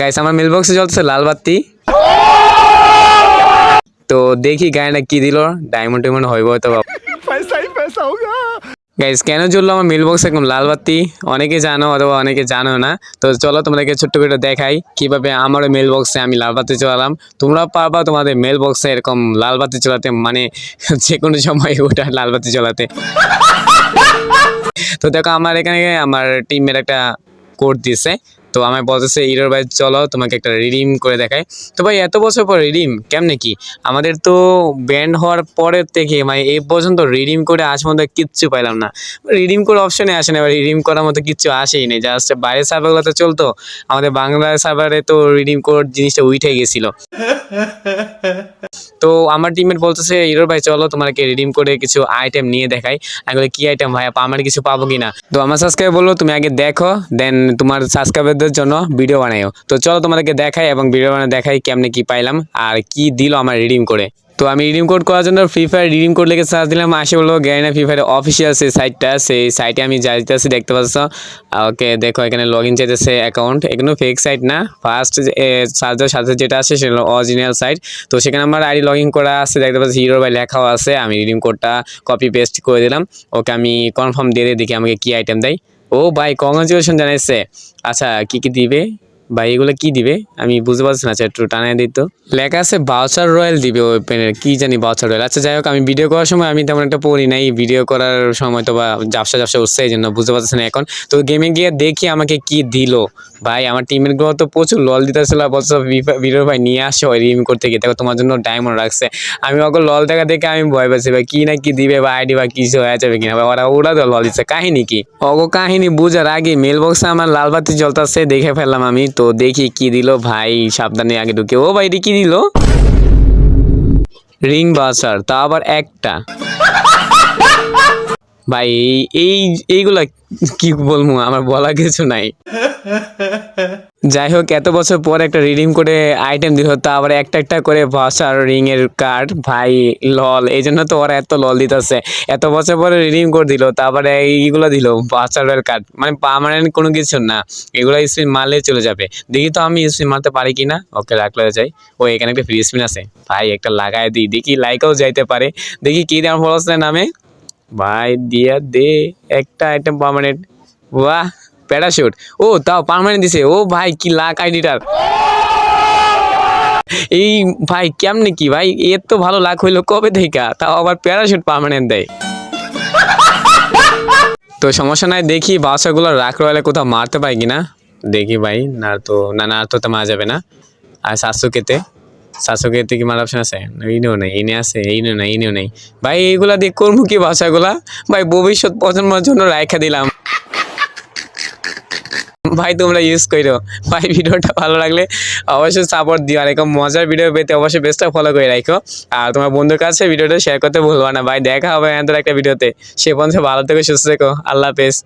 Guys আমার mail বক্সে জ্বলছে লাল বাতি। তো দেখি গায়না কি দিল। ডায়মন্ড টাইমন্ড হইব হয়তো গাইস কেন জ্বললো আমার মিল বক্স একদম লাল বাতি? অনেকে জানো অথবা অনেকে জানো না। তো চলো তোমাদেরকে ছোট্ট করে দেখাই কীভাবে আমারও মেল বক্সে আমি লাল বাতি চলালাম তোমরা পারবা তোমাদের মেল বক্সে এরকম লাল বাতি চলাতে মানে যে কোনো সময় ওটা লাল বাতি চলাতে তো দেখো আমার এখানে আমার টিমের একটা কোড দিছে। তো আমায় বলতেছে, ইরোর ভাই, চলো তোমাকে একটা রিডিম করে দেখাই। তো ভাই, এত বছর পর রিডিম কেমনে কি? আমাদের তো ব্যান্ড হওয়ার পরের থেকে মানে এই পর্যন্ত রিডিম করে আজ পর্যন্ত কিচ্ছু পাইলাম না। রিডিম করে অপশনে আসে না, এবার রিডিম করার মতো কিচ্ছু আসেই নেই। জাস্ট বাইরের সার্ভারগুলো তো চলতো, আমাদের বাংলা সার্ভারে তো রিডিম কোড জিনিসটা উঠে গেছিল। তো আমার টিমের বলতেছে, ইরোর ভাই, চলো তোমাকে রিডিম করে কিছু আইটেম নিয়ে দেখাই। আমি কি আইটেম ভাই আমার কিছু পাবো কিনা? তো আমার সাবস্ক্রাইব বলল, তুমি আগে দেখো দেন তোমার সাবস্ক্রাইবারদের জন্য ভিডিও বানাইও। তো চলো তোমাদেরকে দেখাই এবং ভিডিও বানিয়ে দেখাই কেমনে কি পাইলাম আর কি দিল আমার রিডিম করে। তো আমি রিডিম কোড করার জন্য ফ্রি ফায়ার রিডিম কোড লিখে সার্চ দিলাম আসে বলল গ্যারিনা ফ্রি ফায়ার অফিসিয়াল সেই সাইটটা সেই সাইটে আমি যাইতেছি দেখতে পাচ্ছ। ওকে দেখো এখানে লগ ইন চাইতেছে অ্যাকাউন্ট এগুলো ফেক সাইট না। ফার্স্ট সার্চের সাথে যেটা আছে সেটা অরিজিনাল সাইট তো সেখানে আমার আইডি লগ ইন করা আছে, দেখতে পাচ্ছি হিরো বাই লেখাও আছে। আমি রিডিম কোডটা কপি পেস্ট করে দিলাম। ওকে আমি কনফার্ম দিয়ে দিয়ে দেখি আমাকে কি আইটেম দেয়। ও ভাই কংগ্রাচুলেশন জানাইছে। আচ্ছা কি কি দিবে? ভাই, এগুলো কি দিবে? আমি বুঝতে পারছি না একটু টানাই দিত লেখা আছে বাউচার রয়্যাল দিবে ওই পেনের কি জানি বাউচার রয়্যাল আচ্ছা যাই হোক, আমি ভিডিও করার সময় আমি তেমন একটা পড়ি নাই। ভিডিও করার সময় তো বা জাপসা জাপসা উঠছে, এই জন্য বুঝতে পারছি না এখন। তো গেমে গিয়ে দেখি আমাকে কি দিল। ভাই, আমার টিমেরগুলো তো প্রচুর লল দিতেছিল বলছো ভিডিও ভাই নিয়ে আসো রিম করতে গিয়ে। দেখো, তোমার জন্য ডায়মন্ড রাখছে। আমি ওকে লল দেখা দেখে আমি ভয় পাচ্ছি, ভাই, কি না কি দিবে বা আইডি বা কিছু হয়ে যাবে কিনা। ভাই, ওরা ওরা তো লল দিচ্ছে। কাহিনী কি? অগো কাহিনী বুঝার আগে মেল বক্সে আমার লাল বাতি জ্বলতেছে, দেখে ফেললাম আমি। তো দেখি কি দিল। ভাই, সাবধানে আগে ঢুকে। ও ভাই কি দিল? রিং বাসার, তা আবার একটা। ভাই, এই- এই এইগুলা কি বলব? আমার বলা কিছু নাই। যাই হোক, এত বছর পর একটা রিডিম করে আইটেম দিল তা আবার একটা একটা করে ভাষার রিং এর কার্ড ভাই লল এই জন্য তো ওরা এত লল দিতেছে। এত বছর পরে রিডিম করে দিল, তারপরে এইগুলো দিল ভাষার কার্ড মানে পার্মানেন্ট কোনো কিছু না, এগুলো স্পিন মারলে চলে যাবে। দেখি তো আমি স্পিন মারতে পারি কি না ওকে রাখলে যাই। ও, এখানে একটা ফ্রি স্পিন আছে। ভাই, একটা লাগায় দিই, দেখি লাইকেও যাইতে পারে। দেখি কি দেওয়ার ফলসের নামে। ভাই, দিয়া দে একটা আইটেম পার্মানেন্ট বাহ প্যারাশুট ও, তাও পার্মানেন্ট দিছে। ও ভাই, কি লাখ আইডিটার এই ভাই, কেমনে কি ভাই? এর তো ভালো লাখ হইল কবে থেকে তাও আবার প্যারাশুট পার্মানেন্ট দেয়। তো সমস্যা নাই, দেখি বাসাগুলো রাখ রয়েলে কোথাও মারতে পাই কিনা? দেখি ভাই, না তো, না না তো তো মারা যাবে না। আর সাতশোকেতে সাতশোকেতে কি মার অপশন আছে? ইনেও নেই, ইনে আছে, ইনেও নেই ইনেও নেই। ভাই, এইগুলা দিয়ে করব কি ভাষাগুলা ভাই, ভবিষ্যৎ প্রজন্মের জন্য রাখা দিলাম। ভাই, তোমরা ইউজ করো ভাই, ভিডিওটা ভালো লাগলে অবশ্যই সাপোর্ট দিও। আর এরকম মজার ভিডিও পেতে অবশ্যই বেস্টটা ফলো করে রাখো আর তোমার বন্ধুর কাছে ভিডিওটা শেয়ার করতে ভুলবা না। ভাই, দেখা হবে এত একটা ভিডিওতে সে পর্যন্ত ভালো থেকে, সুস্থ থেকো। আল্লাহ হাফেজ।